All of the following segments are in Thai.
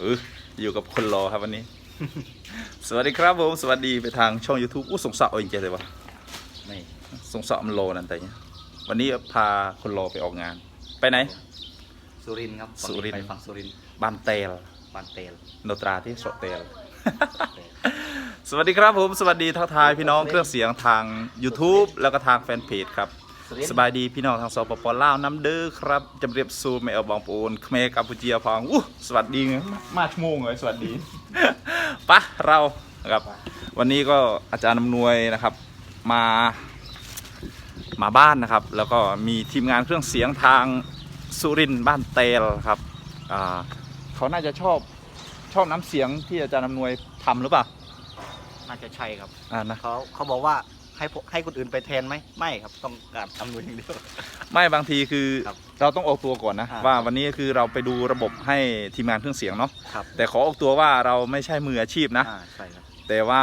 เอออยู่กับคนรอครับวันนี้ สวัสดีครับผม สวัสดีไปทางช่อง YouTube อู้สงสารเอาจริงๆเลยวะไม่สงสารมันโลนั่นแต่เนี่ยวันนี้พาคนรอไปออกงาน ไปไหน สุรินทร์ครับสุรินทร์ ไปฝั่งสุรินทร์บ้านเตลบานเตล โนตราที่โสเตล สวัสดีครับผม สวัสดีทักทายพี่น้องเครื่องเสียงทาง YouTube แล้วก็ทางแฟนเพจครับ สบายดีพี่น้องทางสปปลาวน้ำเด้อครับจำเรียบซูไม่เอาบองปูนเขมรกัมพูเชียพองอู้สวัสดีไงมาชั่วโมงเลยสวัสดีปะเรานะครับ วันนี้ก็อาจารย์อำนวยนะครับ มามาบ้านนะครับ แล้วก็มีทีมงานเครื่องเสียงทางสุรินทร์บ้านเตลครับอ่าเขาน่าจะชอบชอบน้ำเสียงที่อาจารย์อำนวยทำหรือเปล่าน่าจะใช่ครับอ่านะเขาเขาบอกว่า ให้พวกให้คนอื่นไปแทนไหมไม่ครับต้องการอำนวยอย่างเดียว ไม่บางทีคือครับเราต้องออกตัวก่อนนะ อ่าว่าวันนี้คือเราไปดูระบบให้ทีมงานเครื่องเสียงเนาะครับ แต่ขอออกตัวว่าเราไม่ใช่มืออาชีพนะ อ่าใช่ครับแต่ว่า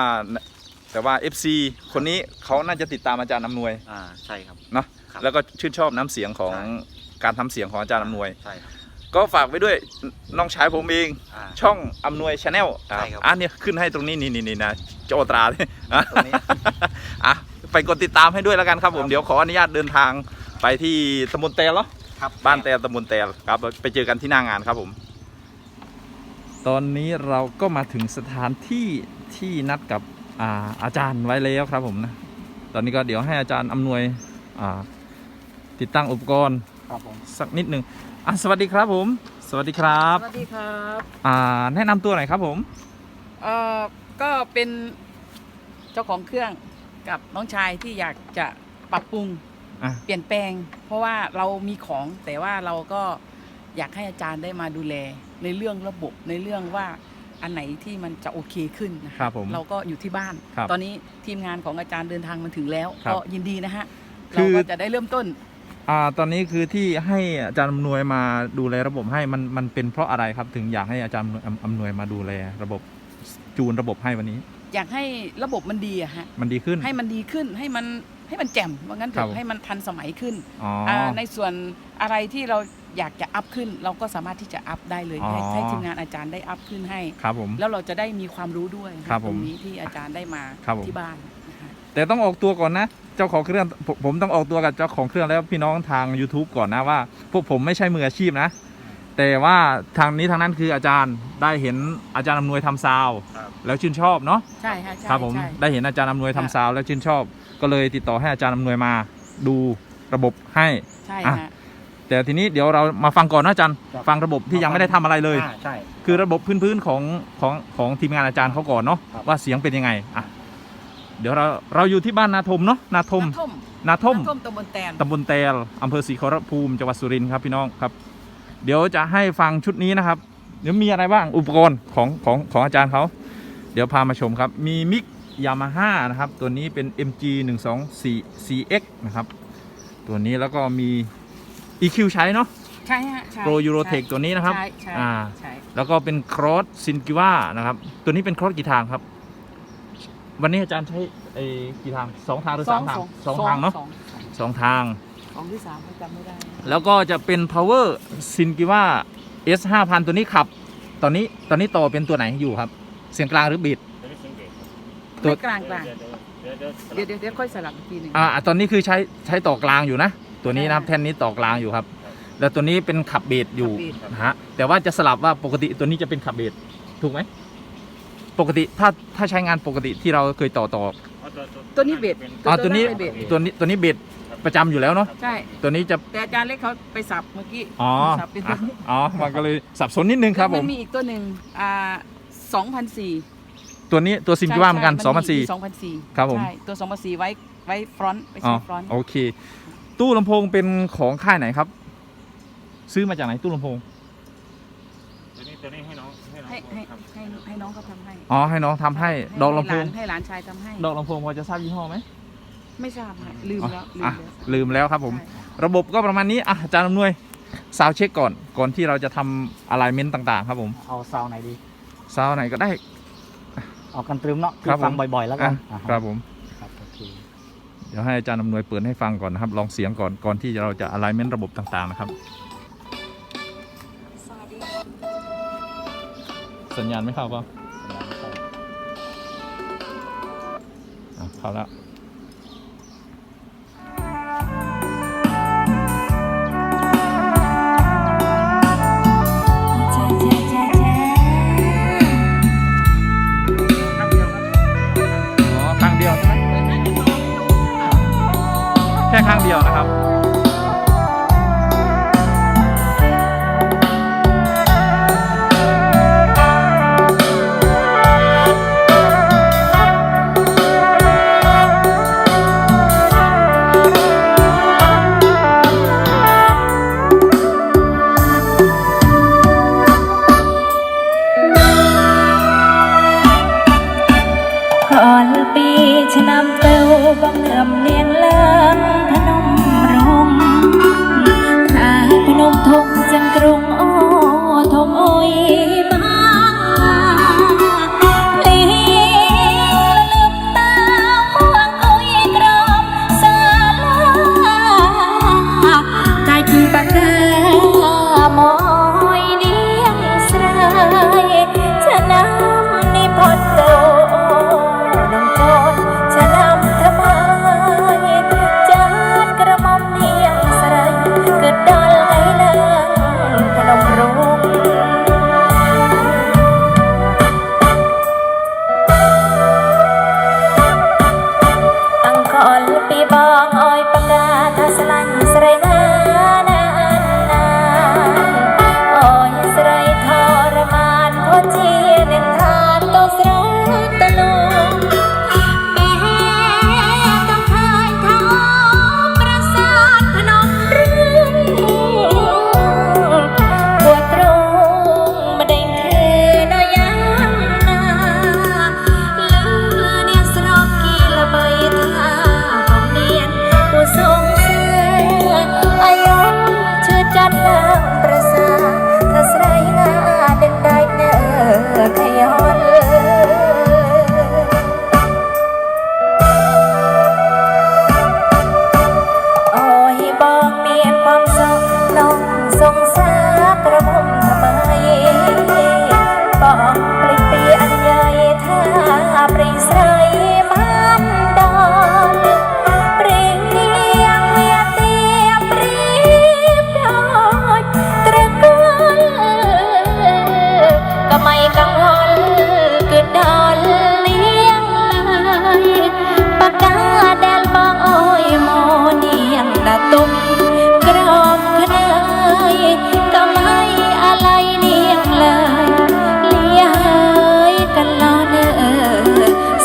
แต่ว่า FC คนนี้เขาน่าจะติดตามอาจารย์อำนวยอ่าใช่ครับ เนาะครับแล้วก็ชื่นชอบน้ำเสียงของการทำเสียงของอาจารย์อำนวย ใช่ครับ ก็ฝากไว้ด้วยน้องชายผมเอง อ่า ช่องอำนวยชาแนลใช่ครับอะเนี่ยขึ้นให้ตรงนี้นี่นี่นี่นะโจตราเลยอะตรงนี้อะไปกดติดตามให้ด้วยแล้วกันครับ ผมครับ เดี๋ยวขออนุญาตเดินทางไปที่ตำบลเตลเนาะครับบ้านแตลตำบลแตลครับ ไปเจอกันที่หน้างานครับผม ตอนนี้เราก็มาถึงสถานที่ที่นัดกับอาอาจารย์ไว้แล้วครับผมนะ ตอนนี้ก็เดี๋ยวให้อาจารย์อำนวยอ่าติดตั้งอุปกรณ์ครับผมสักนิดหนึ่ง อะสวัสดีครับผม สวัสดีครับสวัสดีครับอ่าแนะนำตัวหน่อยครับผม เอ่อก็เป็นเจ้าของเครื่องกับน้องชายที่อยากจะปรับปรุงอะ เปลี่ยนแปลง เพราะว่าเรามีของแต่ว่าเราก็อยากให้อาจารย์ได้มาดูแล ในเรื่องระบบในเรื่องว่าอันไหนที่มันจะโอเคขึ้นนะะครับผมเราก็อยู่ที่บ้าน ครับตอนนี้ทีมงานของอาจารย์เดินทางมาถึงแล้ว ครับก็ยินดีนะฮะ คืเราอก็จะได้เริ่มต้น อ่าตอนนี้คือที่ให้อาจารย์อำนวยมาดูแลระบบให้มันมันเป็นเพราะอะไรครับถึงอยากให้อาจารย์อำอำนวยมาดูแลระบบจูนระบบให้วันนี้ อยากให้ระบบมันดีอะฮะมันดีขึ้น ให้มันดีขึ้นให้มันให้มันแจ่มว่างั้นเถครับอะให้มันทันสมัยขึ้นอ๋อาในส่วนอะไรที่เราอยากจะอัพขึ้น เราก็สามารถที่จะอัพได้เลยอ๋อ ให้ให้ทีมงานอาจารย์ได้อัพขึ้นให้ ครับผม แล้วเราจะได้มีความรู้ด้วยครับผมตรงนี้ที่อาจารย์ได้มาครับผม ที่บ้านนะคะแต่ต้องออกตัวก่อนนะ เจ้าของเครื่องผมผมต้องออกตัวกับเจ้าของเครื่องแล้วพี่น้องทาง YouTube ก่อนนะว่า พวกผมไม่ใช่มืออาชีพนะ แต่ว่าทางนี้ทางนั้นคืออาจารย์ได้เห็นอาจารย์อำนวยทำซาวด์ครับ แล้วชื่นชอบเนาะ ใช่ค่ะใช่ครับผมใช่ ได้เห็นอาจารย์อำนวยทำค่ะ ซาวด์แล้วชื่นชอบ ก็เลยติดต่อให้อาจารย์อำนวยมาดูระบบให้ ใช่อะ ฮะ แต่ทีนี้เดี๋ยวเรามาฟังก่อนนะอาจารย์ครับ ฟังระบบที่ยังไม่ได้ทำอะไรเลย อ่าใช่ คือระบบพื้นๆของของของทีมงานอาจารย์เขาก่อนเนาะครับ ว่าเสียงเป็นยังไงอะ เดี๋ยวเราเราอยู่ที่บ้านนาทมเนาะนาทมน้ำท่มนาทมน้ำท่มตำบลแตนตำบลแตลอำเภอศรีขอรภูมิจังหวัดสุรินทร์ครับพี่น้องครับ เดี๋ยวจะให้ฟังชุดนี้นะครับ เดี๋ยวมีอะไรบ้างอุปกรณ์ของของของอาจารย์เขาเดี๋ยวพามาชมครับ มีมิกยามาฮ่านะครับ ตัวนี้เป็น MG 1 2 4 CX นะครับ ตัวนี้แล้วก็มี EQ ใช้เนาะใช่ฮะใช่ Pro Eurotech ใช่ตัวนี้นะครับใช่ใช่อ่าใช่แล้วก็เป็นครอสซินกิว่านะครับ ตัวนี้เป็นครอสกี่ทางครับ วันนี้อาจารย์ใช้ไอ้กี่ทางสองทางหรือสามทางสองทางเนาะสองสองทางสองที่สามก็จำไม่ได้ แล้วก็จะเป็น power ซินกิว่า S 5 0 0ตัวนี้ขับ ตอนนี้ตอนนี้ต่อเป็นตัวไหนอยู่ครับ เสียงกลางหรือบีดตัวไม่กลางกลางเดี๋ยวเดี๋ยวเดี๋ยวค่อยสลับอีกทีหนึ่งอ่าตอนนี้คือใช้ใช้ต่อกลางอยู่นะ ตัวนี้นะครับใช่แท่นนี้ต่อกลางอยู่ครับ แล้วตัวนี้เป็นขับเบสอยู่ขับเบสนะฮะแต่ว่าจะสลับว่าปกติตัวนี้จะเป็นขับเบสถูกไหม ปกติถ้าถ้าใช้งานปกติที่เราเคยต่อต่อตัวนี้เบสอ่าตัวนี้เบสตัวนี้ตัวนี้เบสประจำอยู่แล้วเนาะใช่ ตัวนี้จะแต่อาจารย์เล็กเขาไปสับเมื่อกี้อ๋อสับเป็นอะอ๋อมันก็เลยสับสนนิดนึงครับผแล้วม นมีอีกตัวหนึ่งอ่าสองพันสี่ตัวนี้ตัวซินกิว่าเหมือนกัน2 0 0 สองพันสี่ครับผม ใช่ตัวสองพันสี่ไว้ไว้ฟรอนต์ไว้อ๋อใช้ฟรอนต์โอเค ตู้ลำโพงเป็นของค่ายไหนครับ ซื้อมาจากไหนตู้ลำโพง ตัวนี้ตัวนี้ให้น้องให้น้องให้ให้ทำให้ให้น้องเขาทำให้อ๋อให้น้องทำให้ดอกลำโพงให้หลานชายทำให้ ดอกลำโพงพอจะทราบยี่ห้อไหมไม่ทราบฮะลืมแล้วลือะมแล้ว ลืมแล้วครับผม ใช่ ระบบก็ประมาณนี้อะอาจารย์อำนวยซาวเช็คก่อนก่อนที่เราจะทำอะไลเมนต์ต่าง ๆ ครับผมเอาซาวไหนดี ซาวไหนก็ได้ เอากันตรึมเนาะที่ครับผม ฟังบ่อยๆแล้วกัอะนอ่าฮะครับผม ครับโอเคเดี๋ยวให้อาจารย์อำนวยเปิดให้ฟังก่อนนะครับ ลองเสียงก่อนก่อนที่เราจะอะไลเมนต์ระบบต่างๆนะครับ สัญญาณไม่เข้าป่ะเข้าแล้วข้างเดียวใช่ไหมแค่ข้างเดียวนะครับ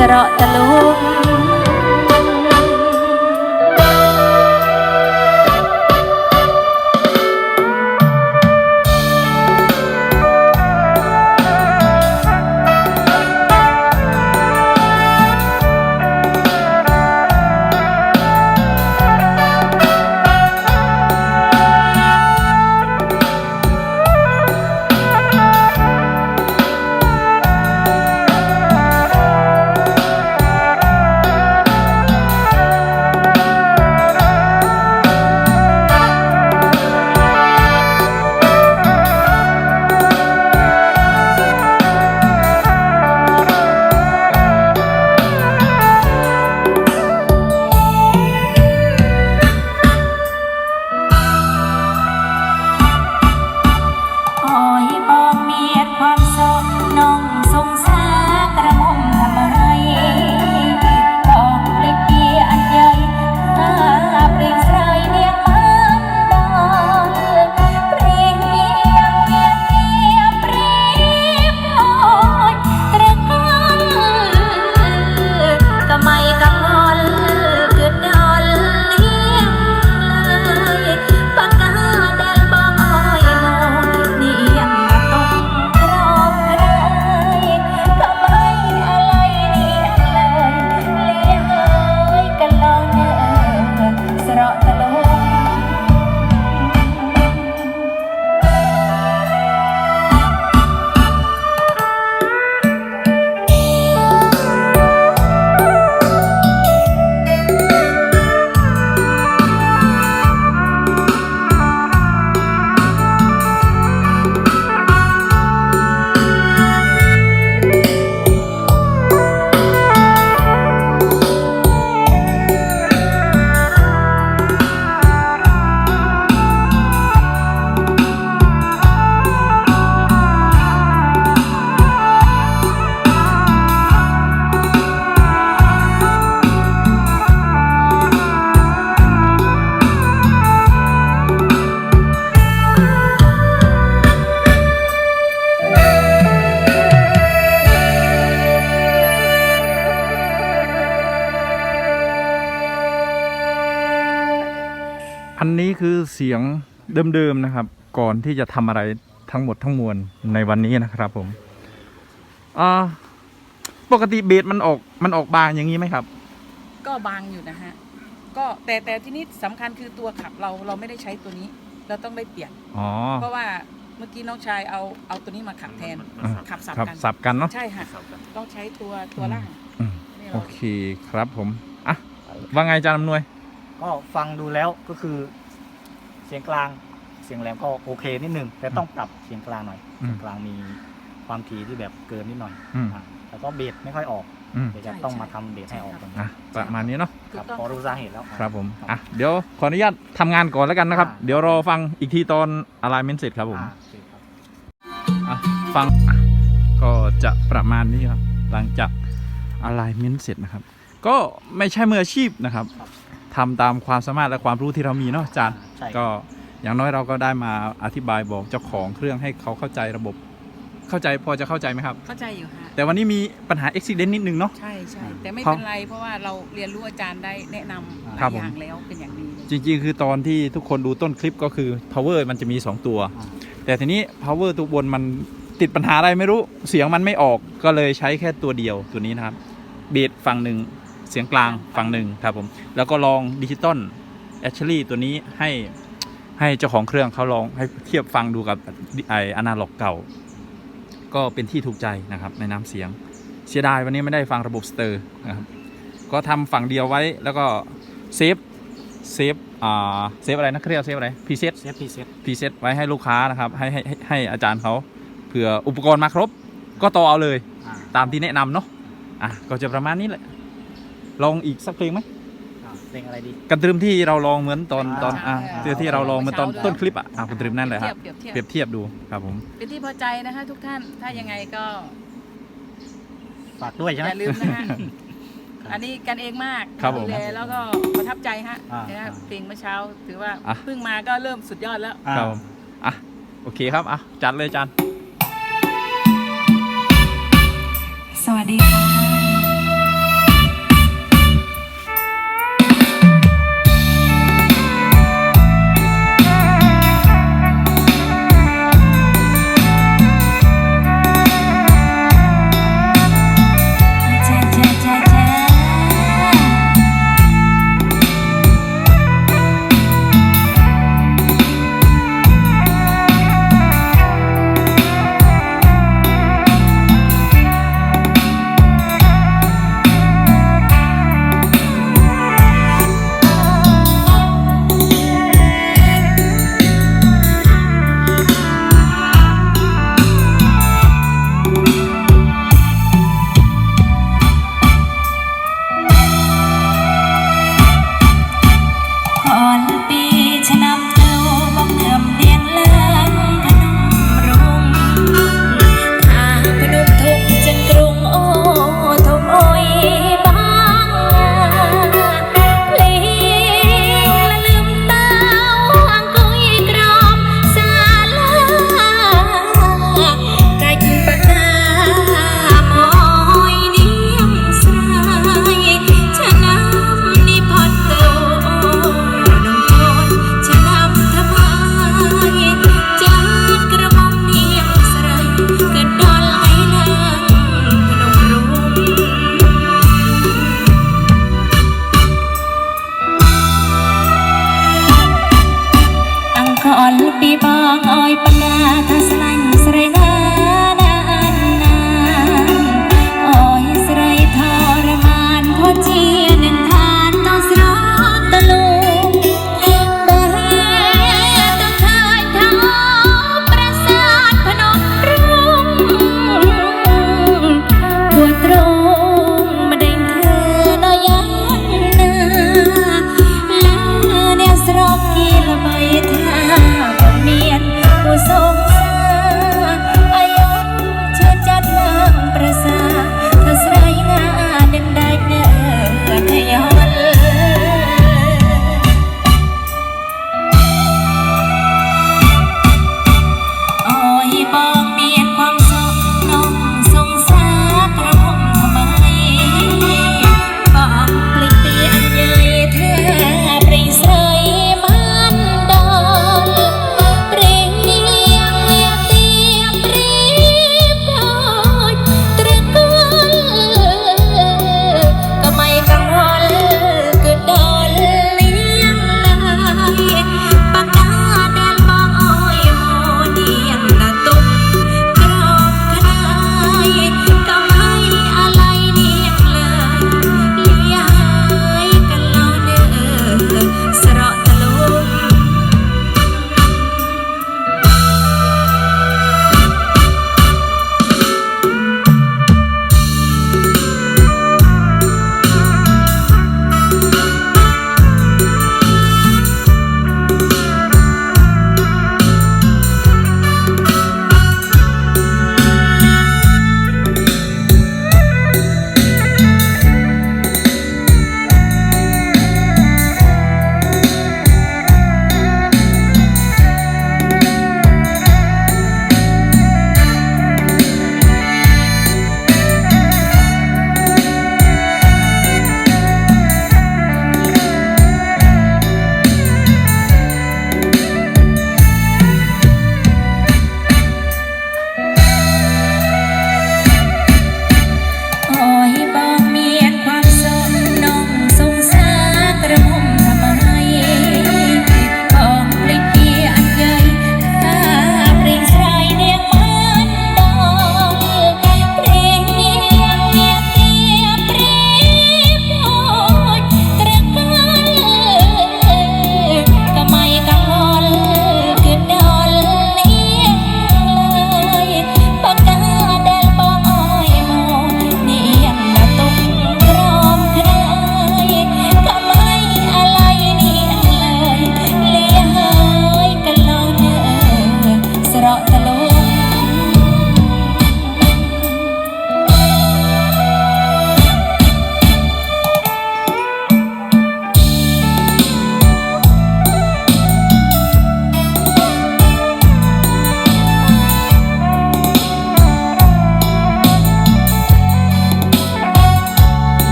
จะระตะลุม เสียงเดิมๆนะครับ ก่อนที่จะทำอะไรทั้งหมดทั้งมวลในวันนี้นะครับผมอ่าปกติเบสมันออกมันออกบางอย่างนี้ไหมครับ ก็บางอยู่นะฮะ ก็แต่แต่ที่นี้สำคัญคือตัวขับเราเราไม่ได้ใช้ตัวนี้ เราต้องได้เปลี่ยน อ๋อเพราะว่าเมื่อกี้น้องชายเอาเอาตัวนี้มาขับแทน อ่าขับสับครับกัน สับกันเนาะ ใช่ค่ะสับกันต้องใช้ตัวตัวล่างอืม นี่โอเราเคครับผมอะว่าไงอาจารย์อำนวย ก็ฟังดูแล้วก็คือ เสียงกลางเสียงแหลมก็โอเคนิดนึงแต่ต้องปรับเสียงกลางหน่อยอืมเสียงกลางมีความถี่ที่แบบเกินนิดหน่อยอืม อะแล้วก็เบสไม่ค่อยออกอืมเดี๋ยวจะต้องมาทำเบสให้ออกตรงนี้อะประมาณนี้เนาะครับถูกต้องพอรู้สาเหตุแล้ว ครับผมอะเดี๋ยวขออนุญาตทำงานก่อนแล้วกันนะครับ อ่า เดี๋ยวรอฟังอีกทีตอน alignment เสร็จครับผม อ่าโอเคครับ อะฟังอะก็จะประมาณนี้ครับ หลังจาก alignment เสร็จนะครับ ก็ไม่ใช่มืออาชีพนะครับ ครับ ทำตามความสามารถและความรู้ที่เรามีเนาะอาจารย์ใช่ครับ ก็อย่างน้อยเราก็ได้มาอธิบายบอกเจ้าของเครื่องให้เขาเข้าใจระบบ เข้าใจพอจะเข้าใจไหมครับ เข้าใจอยู่ฮะแต่วันนี้มีปัญหาอุบิเหตุนิดนึงเนาะ ใช่ใช่แต่ไม่เขาเป็นไรเพราะว่าเราเรียนรู้อาจารย์ได้แนะนำหครัลาบยผม อย่างแล้วเป็นอย่างดีเลยจริงๆ คือตอนที่ทุกคนดูต้นคลิปก็คือ power มันจะมี 2 ตัว อ่า แต่ทีนี้ power ตัวบนมันติดปัญหาอะไรไม่รู้ เสียงมันไม่ออกก็เลยใช้แค่ตัวเดียวตัวนี้นะครับ เบสฝั่งหนึ่ง เสียงกลางฝั่งหนึ่งครับผมแล้วก็ลองดิจิตอลแอชลี่ตัวนี้ให้ให้เจ้าของเครื่องเขาลองให้เทียบฟังดูกับไออนาล็อกเก่า ก็เป็นที่ถูกใจนะครับในน้ำเสียงเสียดายวันนี้ไม่ได้ฟังระบบสเตอร์นะครับก็ทำฝั่งเดียวไว้แล้วก็เซฟเซฟอ่าเซฟอะไรนะเขาเรียกเซฟอะไรพรีเซตเซฟพีเซตพรีเซตไว้ให้ลูกค้านะครับให้ให้ให้ให้อาจารย์เขาเผื่ออุปกรณ์มาครบ ก็ต่อเอาเลยอ่าตามที่แนะนำเนาะอะก็จะประมาณนี้แหละ ลองอีกสักเพลงไหมอ่าเพลงอะไรดี กันตรึมที่เราลองเหมือนตอนตอนอะอ่าที่ที่เราลองเหมือนตอนต้นคลิปอะอะกันตรึมนั่นแหละครับเปรียบเทียบเปรียบเทียบดูครับผมเป็นที่พอใจนะคะทุกท่านถ้ายังไงก็ฝากด้วยใช่ไหมอย่าลืมนะฮะอันนี้กันเองมากครับผมดูแลแล้วก็ประทับใจฮะอ่านะฮะอ่า เพลงเมื่อเช้าถือว่าอะ เพิ่งมาก็เริ่มสุดยอดแล้ว อ่า ครับผมอะโอเคครับอะจัดเลยอาจารย์สวัสดีค่ะ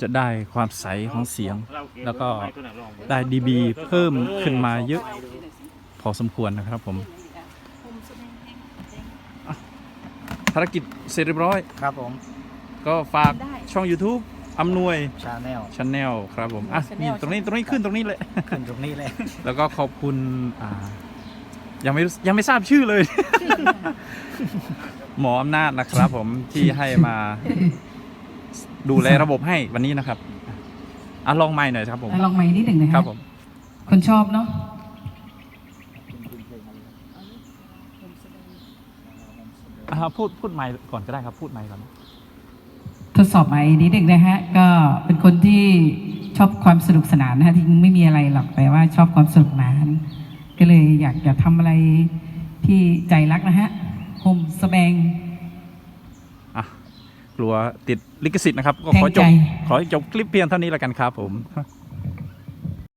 จะได้ความใสของเสียงเราเก็บแล้วก็ไตัวไหนลองได้ dB เพิ่มขึ้นมาเยอะ พอสมควรนะครับผมอะภารกิจเสร็จเรียบร้อย ครับผม ก็ฝากช่อง YouTube อำนวยชาแนลช n แนลครับผมอะนี่ตรงนี้ตรงนี้ขึ้นตรงนี้เลยขึ้นตรงนี้เลย แล้วก็ขอบคุณอ่ายังไม่รู้ยังไม่ทราบชื่อเลย หมออำนาจนะครับผมที่ให้มา ดูแลระบบให้วันนี้นะครับอะลองไม้หน่อยครับผมลองไม้นิดหนึ่งนะคครัรับบผมคนชอบเนาะอ่าพูดพูดไม้ก่อนก็ได้ครับ พูดไม้ก่อนทดสอบไม้นิดหนึ่งนะฮะ ก็เป็นคนที่ชอบความสนุกสนานนะฮะที่ไม่มีอะไรหรอกแต่ว่าชอบความสนุกสนาน ก็เลยอยากจะทำอะไรที่ใจรักนะฮะโฮมสแบงอะ กลัวติดลิขสิทธิ์นะครับ ก็แทงขอจบใจขอให้จบคลิปเพียงเท่านี้แล้วกันครับผม